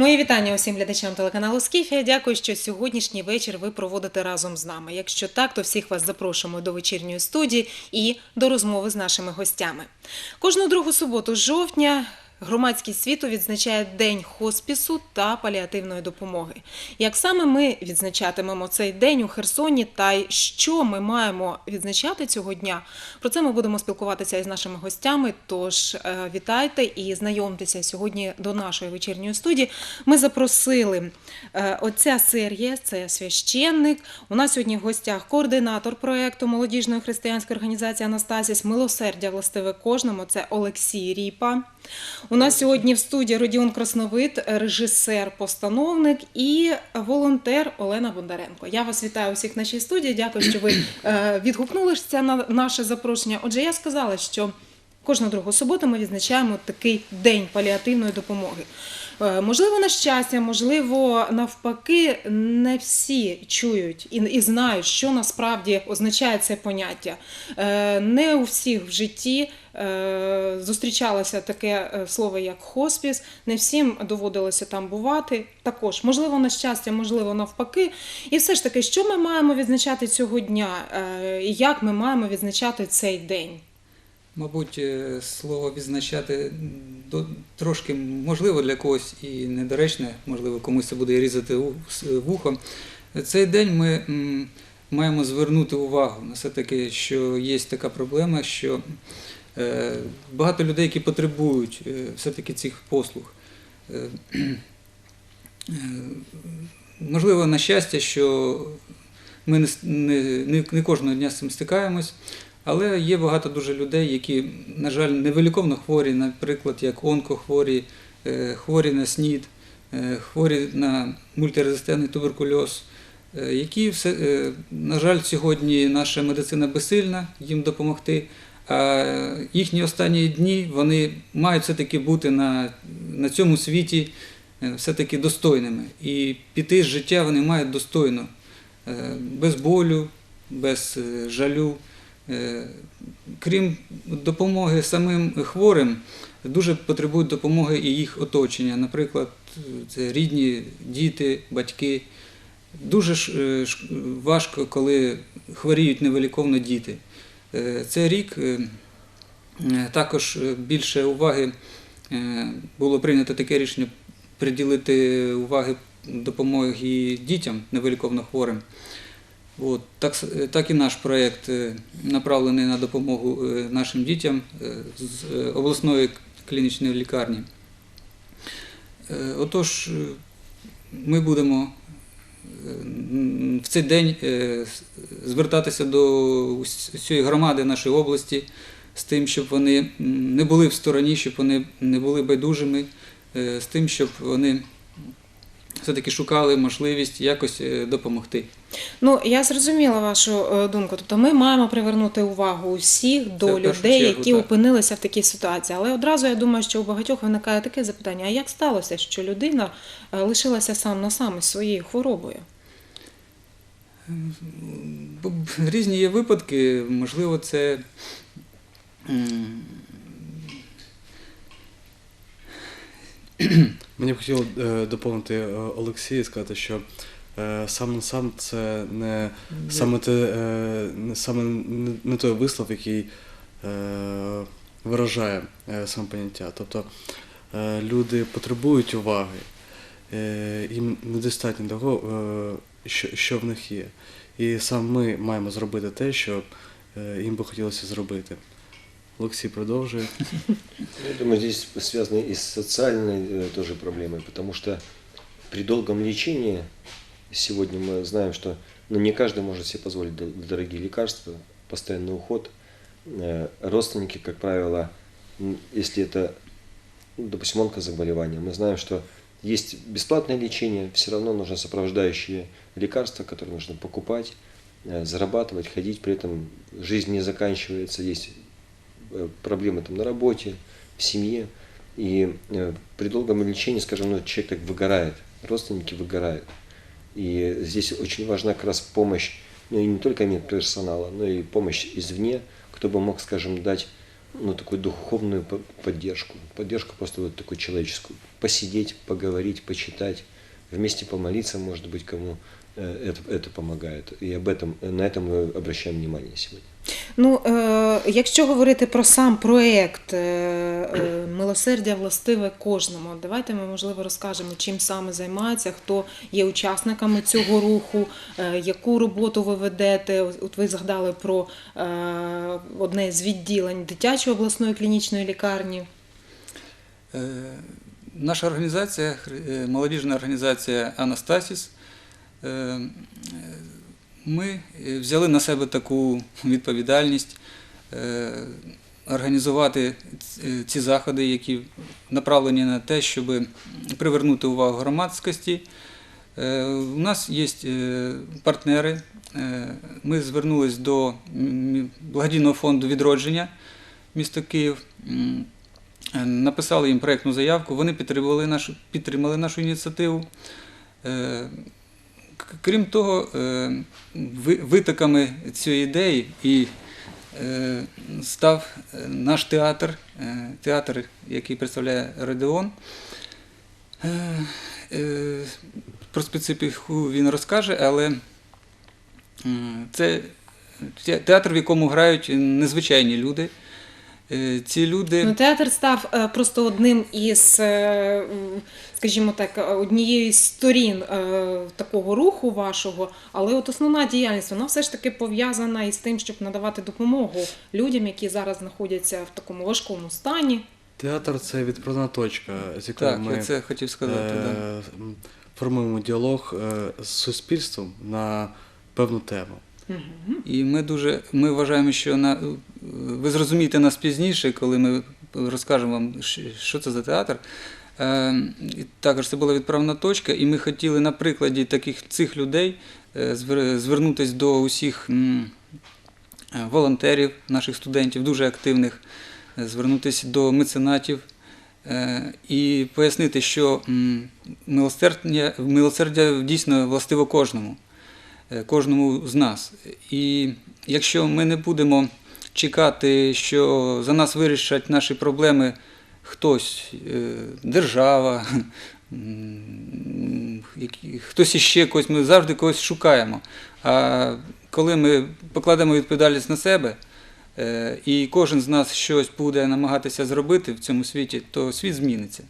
Мої вітання усім глядачам телеканалу Скіфія. Дякую, що сьогоднішній вечір ви проводите разом з нами. Якщо так, то всіх вас запрошуємо до вечірньої студії і до розмови з нашими гостями. Кожну другу суботу жовтня. Громадськість світу відзначає День хоспісу та паліативної допомоги. Як саме ми відзначатимемо цей день у Херсоні та й що ми маємо відзначати цього дня? Про це ми будемо спілкуватися із нашими гостями. Тож е, вітайте і знайомтеся сьогодні до нашої вечірньої студії. Ми запросили е, отця Сергія, це священник. У нас сьогодні в гостях координатор проекту молодіжної християнської організації Анастасіс Милосердя властиве кожному. Це Олексій Ріпа. У нас сьогодні в студії Родіон Красновид, режисер, постановник і волонтер Олена Бондаренко. Я вас вітаю усіх в нашій студії. Дякую, що ви е, відгукнулися на наше запрошення. Отже, я сказала, що кожну другу суботу ми відзначаємо такий день паліативної допомоги. Е, Можливо, на щастя, можливо, навпаки, не всі чують і, і знають, що насправді означає це поняття. Е, Не у всіх в житті е, зустрічалося таке слово, як хоспіс. Не всім доводилося там бувати. Також, можливо, на щастя, можливо, навпаки. І все ж таки, що ми маємо відзначати цього дня, і як ми маємо відзначати цей день? Мабуть, е, слово відзначати трошки можливо для когось і недоречне, можливо, комусь це буде різати вухо. Цей день ми маємо звернути увагу на все-таки, що є така проблема, що е, багато людей, які потребують е, все-таки цих послуг. Можливо, на щастя, що ми не, не, не кожного дня з цим стикаємось. Але є багато дуже людей, які, на жаль, невиліковно хворі, наприклад, як онкохворі, е, хворі на СНІД, е, хворі на мультирезистентний туберкульоз, е, які, на жаль, сьогодні наша медицина безсильна їм допомогти. А їхні останні дні вони мають все-таки бути на, на цьому світі все-таки достойними. І піти з життя вони мають достойно, без болю, без жалю. Е, Крім допомоги самим хворим, дуже потребують допомоги і їх оточення. Наприклад, це рідні, діти, батьки. Дуже е, важко, коли хворіють невиліковно діти. Е, Цей рік також більше уваги було прийнято таке рішення приділити уваги допомоги дітям невиліковно хворим. От, так, е, так і наш проєкт е, направлений на допомогу е, нашим дітям з обласної клінічної лікарні. Отож, ми будемо в цей день звертатися до усієї громади нашої області з тим, щоб вони не були в стороні, щоб вони не були байдужими, з тим, щоб вони все-таки шукали можливість якось е, допомогти. Ну, я зрозуміла вашу е, думку. Тобто ми маємо привернути увагу усіх до першу людей, чергу, які так. опинилися в такій ситуації. Але одразу я думаю, що у багатьох виникає таке запитання: а як сталося, що людина е, лишилася сам на сам із своєю хворобою? Різні є випадки, можливо, це Мені б хотіло е, доповнити е, Олексія і сказати, що е, сам на сам це не саме те, не саме не, той вислов, який виражає саме поняття. Тобто люди потребують уваги, їм недостатньо того, що, що в них є. І саме ми маємо зробити те, що їм би хотілося зробити. Олексій продовжує. Я думаю, здесь связано и с социальной э, тоже проблемой, потому что при долгом лечении сегодня мы знаем, что ну, не каждый может себе позволить дор- дорогие лекарства, постоянный уход. Э, Родственники, как правило, если это, ну, допустим, онкозаболевание, мы знаем, что есть бесплатное лечение, все равно нужно сопровождающие лекарства, которые нужно покупать, э, зарабатывать, ходить, при этом жизнь не заканчивается, есть проблемы там на работе, в семье. И э, при долгом лечении, скажем, ну, человек так выгорает, родственники выгорают. И здесь очень важна как раз помощь, ну, и не только медперсонала, но и помощь извне, кто бы мог, скажем, дать ну, такую духовную по- поддержку, поддержку просто вот такую человеческую. Посидеть, поговорить, почитать, вместе помолиться, может быть, кому э, это, это помогает. И об этом, на этом мы обращаем внимание сегодня. Ну, е, якщо говорити про сам проєкт е, е, Милосердя властиве кожному, давайте ми, можливо, розкажемо, чим саме займається, хто є учасниками цього руху, яку роботу ви ведете. От ви згадали про одне з відділень дитячої обласної клінічної лікарні. Наша організація, молодіжна організація Анастасіс, ми е, взяли на себе таку відповідальність е, організувати е, ці заходи, які направлені на те, щоб привернути увагу громадськості. У нас є партнери. Ми звернулись до благодійного фонду відродження міста Київ. Написали їм проєктну заявку, вони підтримали нашу, підтримали нашу ініціативу. Крім того, е, витоками цієї ідеї і е, став е, наш театр, театр, який представляє Родеон. Про специфіку він розкаже, але це театр, в якому грають незвичайні люди. Е, Ці люди. Ну, театр став е, просто одним із, е, скажімо так, однією з сторін такого руху вашого, але от основна діяльність вона все ж таки пов'язана із тим, щоб надавати допомогу людям, які зараз знаходяться в такому важкому стані. Театр це відправна точка, з якою Так, ми я це хотів сказати. е, м, формуємо діалог з суспільством на певну тему. І ми дуже ми вважаємо, що на, ви зрозумієте нас пізніше, коли ми розкажемо вам, що це за театр. Е, і також це була відправна точка, і ми хотіли на прикладі таких цих людей е, звернутися до усіх е, волонтерів, наших студентів, дуже активних, звернутися до меценатів і пояснити, що милосердя, милосердя дійсно властиво кожному кожному з нас. І якщо ми не будемо чекати, що за нас вирішать наші проблеми хтось, е, держава, хтось іще ми завжди когось шукаємо. А коли ми покладемо відповідальність на себе, е, і кожен з нас щось буде намагатися зробити в цьому світі, то світ зміниться.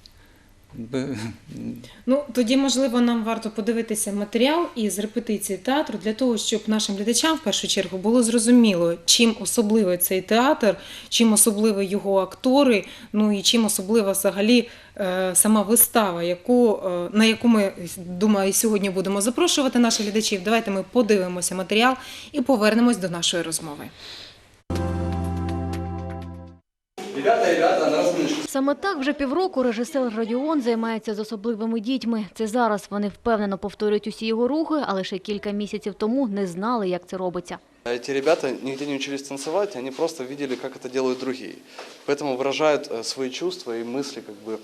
Ну тоді, можливо, нам варто подивитися матеріал із репетиції театру для того, щоб нашим глядачам в першу чергу було зрозуміло, чим особливий цей театр, чим особливі його актори, ну і чим особлива взагалі е, сама вистава, яку, е, на яку ми думаю, сьогодні будемо запрошувати наших глядачів. Давайте ми подивимося матеріал і повернемось до нашої розмови. Ребята, ребята, на розминочку. Саме так вже півроку режисер Радіон займається з особливими дітьми. Це зараз вони впевнено повторюють усі його рухи, а лише кілька місяців тому не знали, як це робиться. А Эти ребята нигде не учились танцевать, они просто видели, как это делают другие. Поэтому выражают э, свои чувства и мысли как бы э,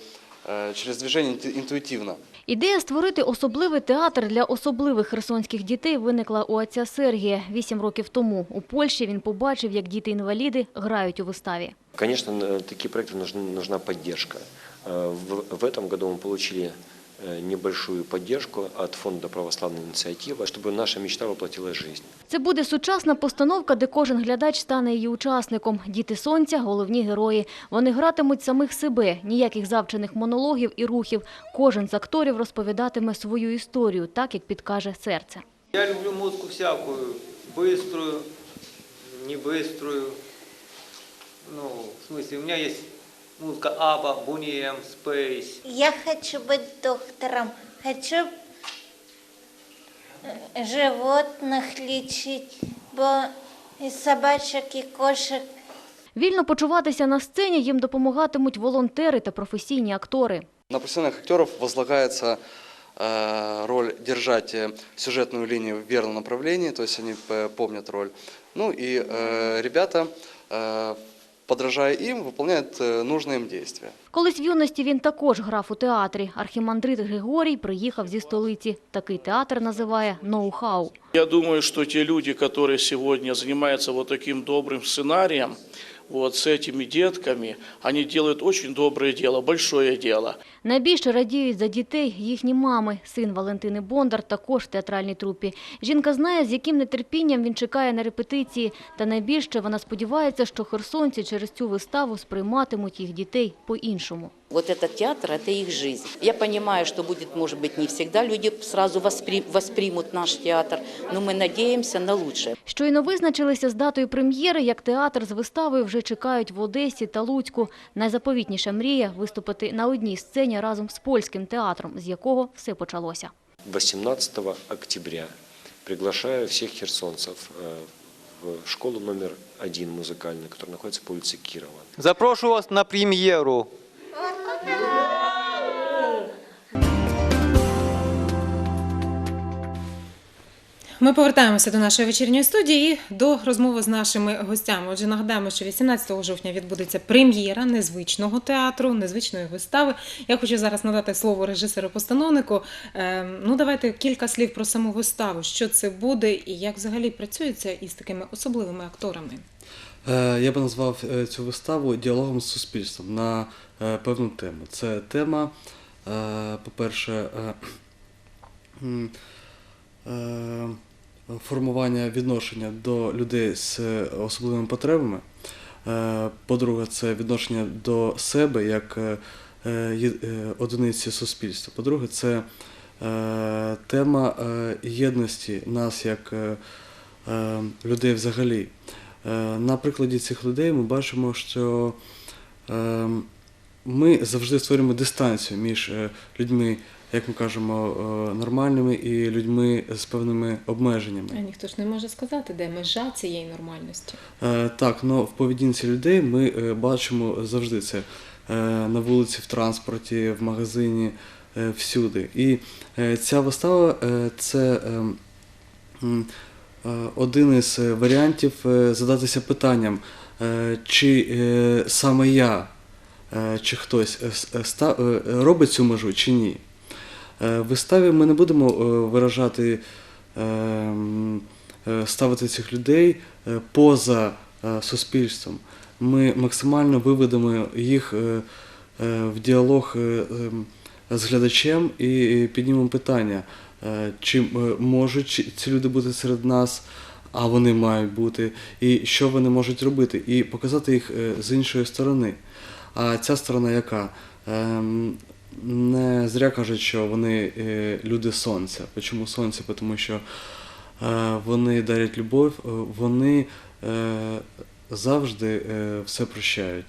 через движение инту- интуитивно. Ідея створити особливий театр для особливих херсонських дітей виникла у отця Сергія вісім років тому. У Польщі він побачив, як діти-інваліди грають у виставі. Конечно, на такие проекты нужна, нужна поддержка. Э, В, в этом году мы получили э, небольшую поддержку от Фонда православной инициативы, чтобы наша мечта воплотилась в жизнь. Це буде сучасна постановка, де кожен глядач стане її учасником. Діти сонця – головні герої. Вони гратимуть самих себе, ніяких завчених монологів і рухів. Кожен з акторів розповідатиме свою історію, так як підкаже серце. Я люблю музыку всякую, быструю, не быструю. Ну, в смысле, у меня есть музыка Аба, Бунием, Space. Я хочу быть доктором, хочу э, животных лечить, бо и собачек, и кошек Вільно почуватися на сцені їм допомагатимуть волонтери та професійні актори. На профессиональных актеров возлагается э, роль держать э, сюжетную линию в верном направлении, то есть они э, помнят роль. Ну и э, ребята, э, подражая им, выполняют э, нужные им действия. Колись в юності він також грав у театрі. Архімандрит Григорій приїхав зі столиці. Такий театр називає «ноу-хау». Я думаю, что те люди, которые сегодня занимаются вот таким добрым сценарием, вот, с этими детками. Они делают очень доброе дело, большое дело. Найбільше радіють за дітей їхні мами. Син Валентини Бондар також в театральній трупі. Жінка знає, з яким нетерпінням він чекає на репетиції. Та найбільше вона сподівається, що херсонці через цю виставу сприйматимуть їх дітей по-іншому. Вот этот театр – это их жизнь. Я понимаю, что будет, может быть, не всегда люди сразу воспри- воспримут наш театр, но мы надеемся на лучшее. Щойно визначилися з датою прем'єри, як театр з виставою вже чекають в Одесі та Луцьку. Найзаповітніша мрія – виступити на одній сцені разом з польським театром, з якого все почалося. 18 октября приглашаю всех херсонцев э, в школу номер один музыкальную, которая находится по улице Кирова. Запрошую вас на прем'єру. Ми повертаємося до нашої вечірньої студії до розмови з нашими гостями. Отже, нагадаємо, що 18 жовтня відбудеться прем'єра незвичного театру, незвичної вистави. Я хочу зараз надати слово режисеру-постановнику. Е, Ну, давайте кілька слів про саму виставу. Що це буде і як взагалі працюється із такими особливими акторами. Е, Я би назвав е, цю виставу діалогом з суспільством на е, певну тему. Це тема, по-перше, формування відношення до людей з особливими потребами. По-друге, це відношення до себе як одиниці суспільства. По-друге, це тема єдності нас як людей взагалі. Е, На прикладі цих людей ми бачимо, що е, ми завжди створюємо дистанцію між е, людьми, як ми кажемо, нормальними і людьми з певними А обмеженнями. ніхто ж не може сказати, де межа цієї нормальності. Так, але в поведінці людей ми бачимо завжди це на вулиці, в транспорті, в магазині, всюди. І ця вистава це е, м, е, один із е, варіантів е, задатися питанням, е, чи е, саме я, е, чи хтось е, е, е, робить цю межу, чи ні. Е, В виставі ми не будемо е, виражати, е, м, е, ставити цих людей е, поза е, суспільством. Ми максимально виведемо їх е, е, в діалог е, ем, з глядачем і піднімемо питання, е, чи е, можуть ці- люди бути серед нас, а вони мають бути, і що вони можуть робити, і показати їх е, з іншої сторони. А ця сторона яка? Ем, Не зря кажуть, що вони е, люди сонця. Чому сонце? Тому що е, вони дарять любов, е, вони е, завжди е, все прощають.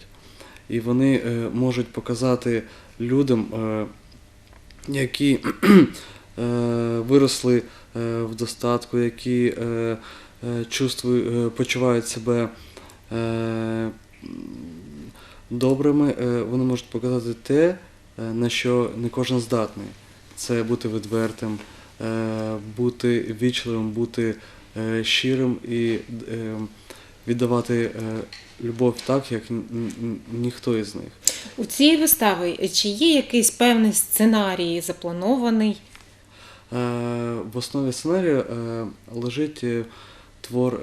І вони е, можуть показати людям, е, які е, виросли е, в достатку, які е, е, е, почувають себе е, добрими, е, вони можуть показати те, е, на що не кожен здатний. Це бути відвертим, е, бути вічливим, бути е, щирим і е, віддавати е, любов так, як ні- ні- ніхто із них. У цій виставі чи є якийсь певний сценарій запланований? Е, В основі сценарію е, лежить е, твор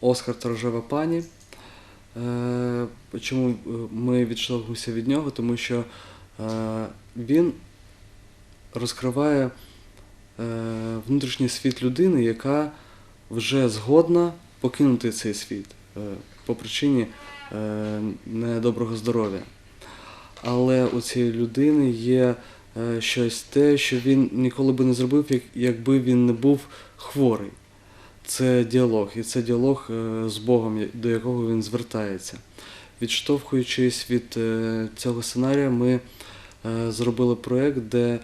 Оскар та рожева пані. Чому ми відштовхуємося від нього? Тому що він розкриває внутрішній світ людини, яка вже згодна покинути цей світ по причині недоброго здоров'я. Але у цієї людини є щось те, що він ніколи би не зробив, якби він не був хворий. Це діалог, і це діалог е, з Богом, до якого він звертається. Відштовхуючись від е, цього сценарія, ми е, зробили проєкт, де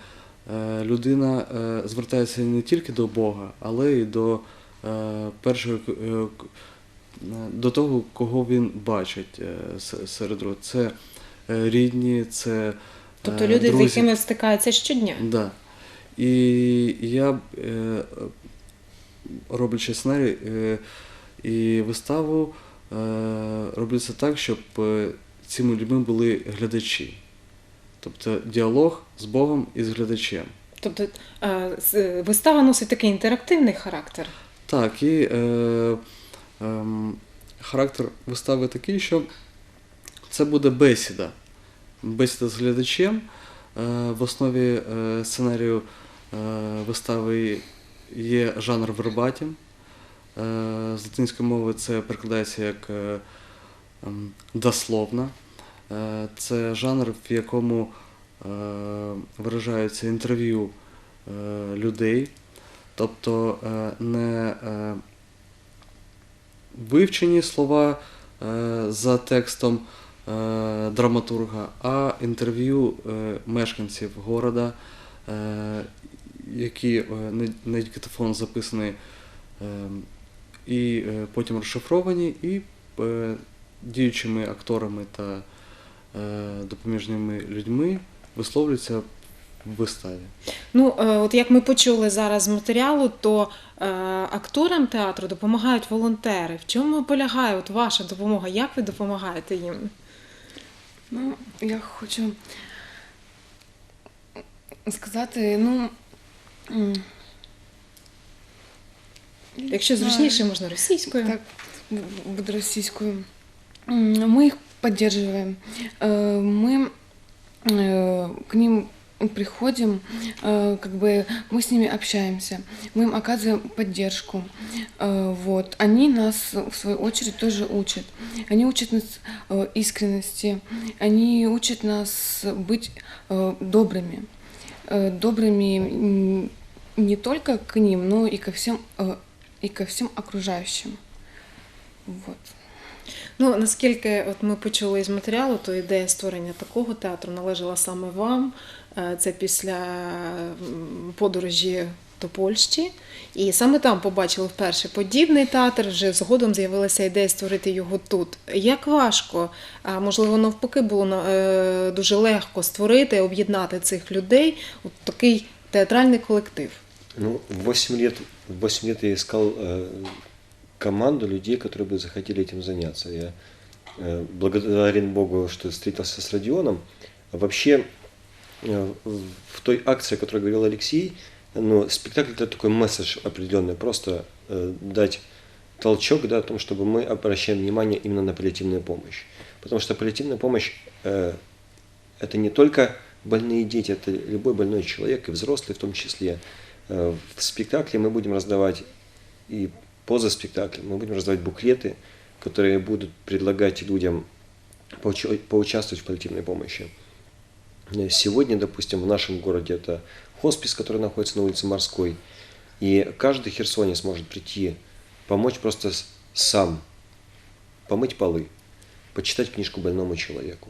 е, людина е, звертається не тільки до Бога, але й до е, першого е, е, до того, кого він бачить е, серед род. Це е, рідні, це Тобто е, люди, з якими стикаються щодня. Да. І я, е, роблячи сценарій е, і виставу, е, роблю це так, щоб е, цими людьми були глядачі. Тобто діалог з Богом і з глядачем. Тобто е, вистава носить такий інтерактивний характер. Так, і е, ем, характер вистави такий, що це буде бесіда. Бесіда з глядачем. Е, В основі е, сценарію е, вистави є жанр вербатім. З латинської мови це перекладається як ем, дословно. Е, Це жанр, в якому виражаються інтерв'ю людей, тобто не вивчені слова за текстом драматурга, а інтерв'ю е, мешканців города, е, які е, на- диктофон записані е, і е, потім розшифровані, і е, діючими акторами та е, допоміжними людьми висловлюються в виставі. Ну, е, от як ми почули зараз з матеріалу, то е, акторам театру допомагають волонтери. В чому полягає от ваша допомога? Як ви допомагаєте їм? Ну, я хочу сказати, ну. м, Якщо знаю. зручніше, можна російською. Так, бу- буду российскую. М, Мы их поддерживаем. Э, Мы э, к ним приходим, э, как бы мы с ними общаемся, мы им оказываем поддержку. Э, Вот. Они нас, в свою очередь, тоже учат. Они учат нас э, искренности, они учат нас быть э, добрыми. Э, Добрыми м, не только к ним, но и ко всем, э, и ко всем окружающим. Вот. Ну наскільки от ми почули із матеріалу, то ідея створення такого театру належала саме вам. Е, Це після м, подорожі до Польщі. І саме там побачили вперше подібний театр. Вже згодом з'явилася ідея створити його тут. Як важко, а можливо, навпаки, було на- е, дуже легко створити, об'єднати цих людей у такий театральний колектив. Ну, в 8 лет, в 8 лет я искал э, команду людей, которые бы захотели этим заняться. Я э, благодарен Богу, что встретился с Родионом. А Вообще, э, В в той акции, о которой говорил Алексей, ну, спектакль это такой месседж определенный, просто э, дать толчок да, о том, чтобы мы обращаем внимание именно на паллиативную помощь. Потому что паллиативная помощь э, это не только больные дети, это любой больной человек, и взрослый в том числе. Э, В спектакле мы будем раздавать и поза спектаклем мы будем раздавать буклеты, которые будут предлагать людям поуча- поучаствовать в паллиативной помощи. Сегодня, допустим, в нашем городе это хоспис, который находится на улице Морской, и каждый херсонец может прийти, помочь просто сам, помыть полы, почитать книжку больному человеку,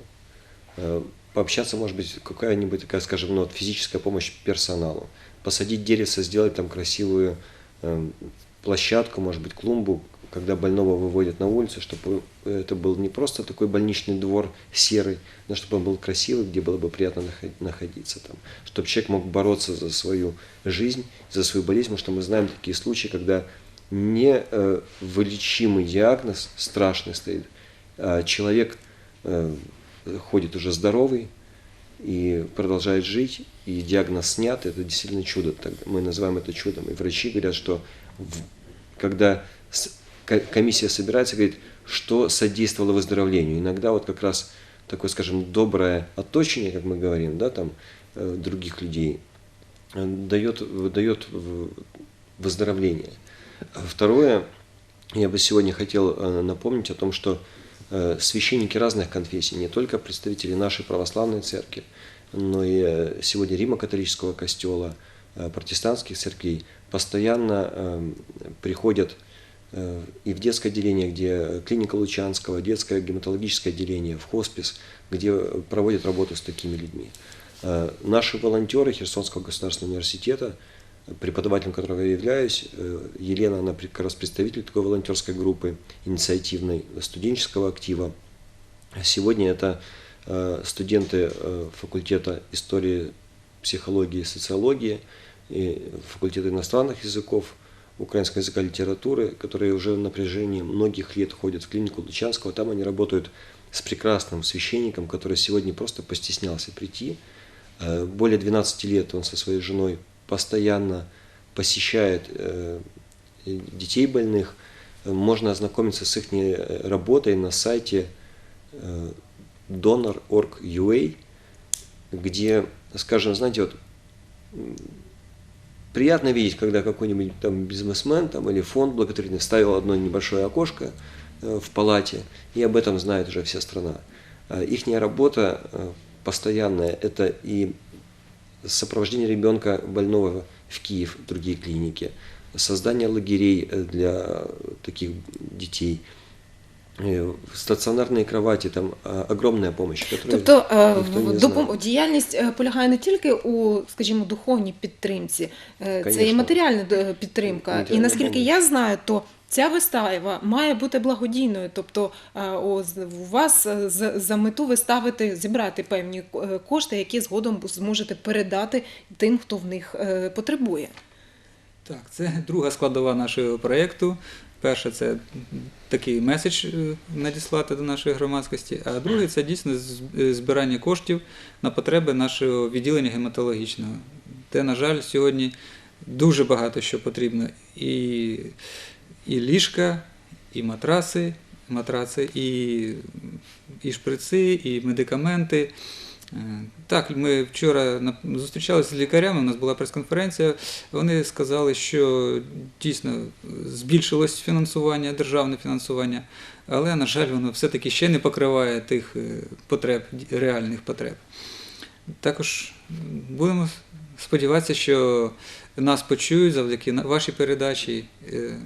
э, пообщаться, может быть, какая-нибудь такая, скажем, ну, вот физическая помощь персоналу, посадить деревце, сделать там красивую э, площадку, может быть, клумбу, когда больного выводят на улицу, чтобы это был не просто такой больничный двор серый, но чтобы он был красивый, где было бы приятно наход- находиться там, чтобы человек мог бороться за свою жизнь, за свою болезнь, потому что мы знаем такие случаи, когда не э, диагноз страшный стоит, а человек э, ходит уже здоровый и продолжает жить, и диагноз снят, это действительно чудо. Мы называем это чудом. И врачи говорят, что когда комиссия собирается, говорит, что содействовало выздоровлению. Иногда вот как раз такое, скажем, доброе отточение, как мы говорим, да, там, э, других людей, э, дает, дает выздоровление. А Второе, я бы сегодня хотел э, напомнить о том, что священники разных конфессий, не только представители нашей православной церкви, но и сегодня Римо-католического костела, протестантских церквей, постоянно приходят и в детское отделение, где клиника Лучанского, детское гематологическое отделение, в хоспис, где э, проводят работу с такими людьми. Э, Наши волонтеры Херсонского государственного университета, э, преподавателем которого я являюсь, э, Елена, она как раз представитель такой волонтерской группы, инициативной, студенческого актива. Сегодня это э, студенты э, факультета истории, психологии и социологии, факультета иностранных языков, украинского языка и литературы, которые уже на протяжении многих лет ходят в клинику Лучанского. Там они работают с прекрасным священником, который сегодня просто постеснялся прийти. Э, Более 12 лет он со своей женой постоянно посещает э, детей больных, э, можно ознакомиться с их работой на сайте donor.org.ua, где, скажем, знаете, вот приятно видеть, когда какой-нибудь там бизнесмен там, или фонд благотворительный ставил одно небольшое окошко э, в палате, и об этом знает уже вся страна. Их работа э, постоянная – это и сопровождение ребенка больного в Киев, в другие клиники, создание лагерей э, для таких детей, э, стационарные кровати, там а, огромная Тобто е, в- допом- діяльність е, полягає не тільки у, скажімо, духовній підтримці, е, це і матеріальна е, підтримка. І наскільки помощь. я знаю, то ця вистава має бути благодійною. Тобто е, у вас е, з- за мету ви ставите зібрати певні е, кошти, які згодом зможете передати тим, хто в них е, потребує. Так, це друга складова нашого проєкту. Перше це такий меседж е, надіслати до нашої громадськості, а другий це дійсно е, збирання коштів на потреби нашого відділення гематологічного. Де, на жаль, сьогодні дуже багато що потрібно. І, і ліжка, і матраси, матраци, і, і шприци, і медикаменти. Е, Так, ми вчора зустрічалися з лікарями, у нас була прес-конференція. Вони сказали, що дійсно збільшилось фінансування, державне фінансування, але, на жаль, воно все-таки ще не покриває тих е, потреб, реальних потреб. Також будемо сподіватися, що нас почують завдяки вашій передачі е,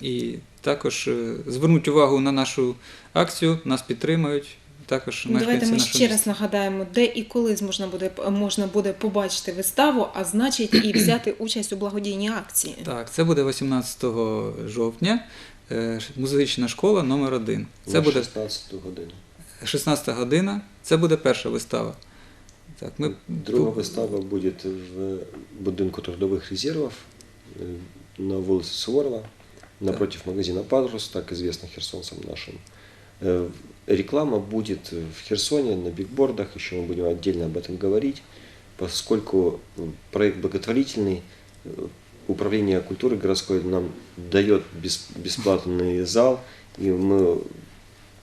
і також звернуть увагу на нашу акцію, нас підтримають. Також Ну, Давайте мешканці ми нашого ще раз нагадаємо, де і коли можна буде можна буде побачити виставу, а значить і взяти участь у благодійній акції. Так, це буде 18 жовтня, е, музична школа номер 1 Це буде 16 годину. 16 година, це буде перша вистава. Так, ми Друга вистава буде в будинку трудових резервів е, на вулиці Суворова, напротив магазина «Патрус», так известный херсонцам нашим. Э, Реклама будет в Херсоне на бигбордах, еще мы будем отдельно об этом говорить, поскольку проект благотворительный, э, Управление культуры городской нам дает бес- бесплатный зал, и мы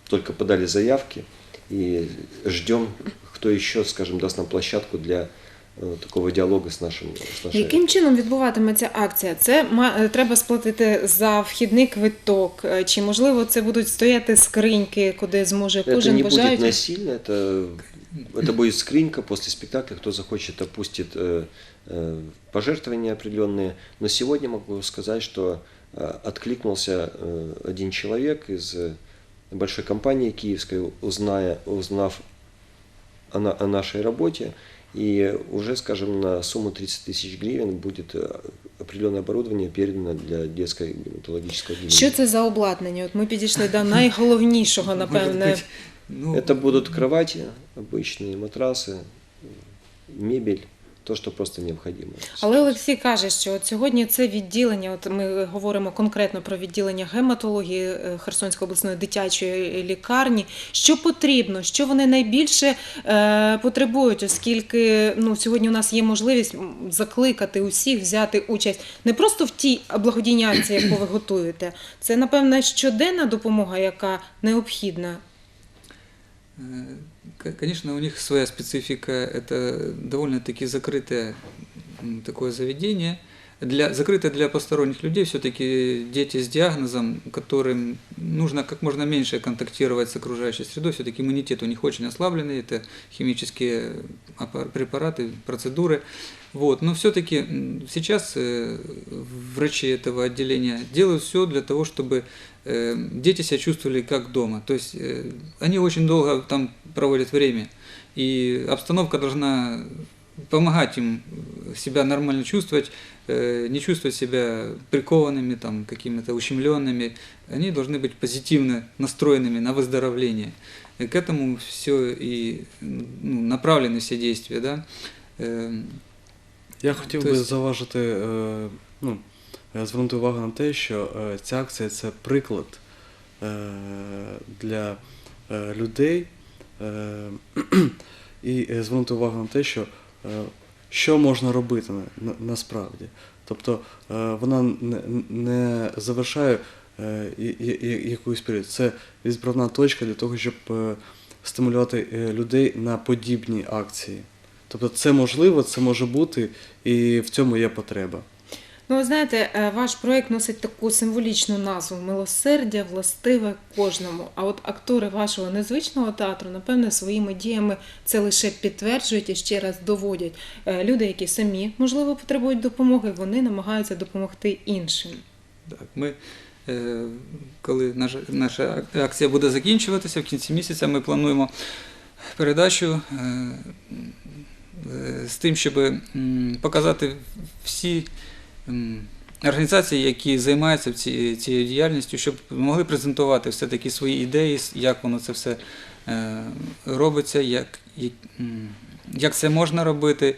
только подали заявки и ждем, кто еще, скажем, даст нам площадку для такого диалога с нашим с нашей Яким чином відбуватиметься акція? Це ма- е, треба сплатити за вхідний квиток, е, чи можливо це будуть стояти скриньки, куди зможе Это кожен не будет бажаючий? насильно, это, это будет скринька после спектакля, кто захочет, опустит э, э, пожертвования определенные. Но сегодня могу сказать, что э, откликнулся э, один человек из э, большой компании киевской, узная, узнав о, на- о нашей работе, и уже, скажем, на сумму 30 тысяч гривен будет э, определенное оборудование передано для детской гематологического отделения. Що це за обладнання? От ми підійшли до найголовнішого, Может напевне. быть, ну, Это будут кровати, обычные матрасы, мебель, то, что просто необходимо. Але Олексій каже, що от сьогодні це відділення. От ми говоримо конкретно про відділення гематології е, Херсонської обласної дитячої лікарні. Що потрібно, що вони найбільше е, потребують, оскільки ну сьогодні у нас є можливість закликати усіх взяти участь не просто в тій благодійній акції, яку ви готуєте. Це напевне щоденна допомога, яка необхідна. Конечно, у них своя специфика. Это довольно-таки закрытое такое заведение. Для, закрытое для посторонних людей, все-таки дети с диагнозом, которым нужно как можно меньше контактировать с окружающей средой, все-таки иммунитет у них очень ослабленный, это химические препараты, процедуры. Вот. Но все-таки сейчас э, врачи этого отделения делают все для того, чтобы дети себя чувствовали как дома. То есть э, они очень долго там проводят время, и обстановка должна помогать им себя нормально чувствовать, э, не чувствовать себя прикованными, там, какими-то ущемленными. Они должны быть позитивно настроенными на выздоровление. И к этому все и ну, направлены все действия. Да? Э, Я хотів То би есть- заважити, ну, звернути увагу на те, що е, ця акція це приклад е, для е, людей, е, і е, звернути увагу на те, що, е, що можна робити на, на, насправді. Тобто е, вона не, завершає е, якийсь період. Це відправна точка для того, щоб е, стимулювати е, людей на подібні акції. Тобто це можливо, це може бути, і в цьому є потреба. Ну, ви знаєте, е, ваш проект носить таку символічну назву милосердя, властиве кожному. А от актори вашого незвичного театру, напевне, своїми діями це лише підтверджують і ще раз доводять. Е, Люди, які самі, можливо, потребують допомоги, вони намагаються допомогти іншим. Так, ми, е, коли наша, акція буде закінчуватися, в кінці місяця ми плануємо передачу з тим, щоб показати всі організації, які займаються цією діяльністю, щоб могли презентувати все-таки свої ідеї, як воно це все е, робиться, як, як, це можна робити,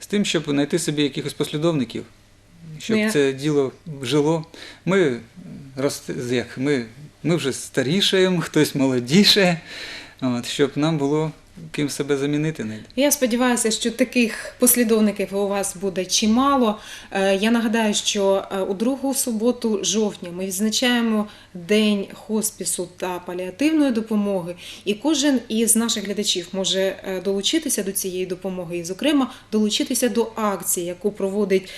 з тим, щоб знайти собі якихось послідовників щоб Ну, це діло жило. Ми як, ми, ми вже старішаємо, хтось молодіше, от, щоб нам було ким себе замінити. навіть. Я сподіваюся, що таких послідовників у вас буде чимало. Е, Я нагадаю, що е, у другу суботу жовтня ми відзначаємо День хоспісу та паліативної допомоги, і кожен із наших глядачів може е, долучитися до цієї допомоги, і, зокрема, долучитися до акції, яку проводить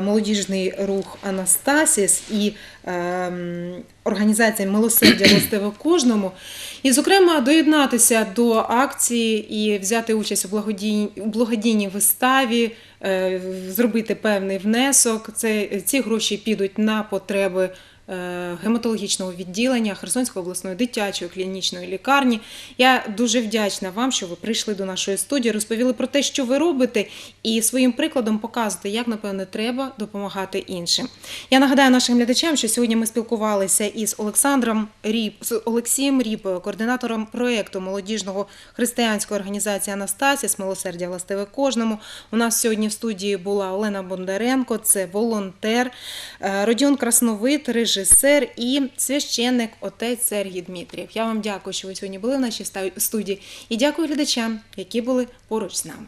молодіжний рух Анастасіс і ем, організація Милосердя властиве кожному. І, зокрема, доєднатися до акції і взяти участь у благодійній, у благодійній виставі, е, зробити певний внесок. Це, ці гроші підуть на потреби гематологічного відділення Херсонської обласної дитячої клінічної лікарні. Я дуже вдячна вам, що ви прийшли до нашої студії, розповіли про те, що ви робите, і своїм прикладом показуєте, як, напевне, треба допомагати іншим. Я нагадаю нашим глядачам, що сьогодні ми спілкувалися із Олександром Ріп, з Олексієм Ріпою, координатором проєкту молодіжного християнської організації Анастасіс Милосердя властиве кожному. У нас сьогодні в студії була Олена Бондаренко, це волонтер, е, Родіон Красновит, режисер і священник отець Сергій Дмитрієв. Я вам дякую, що ви сьогодні були в нашій студії, і дякую глядачам, які були поруч з нами.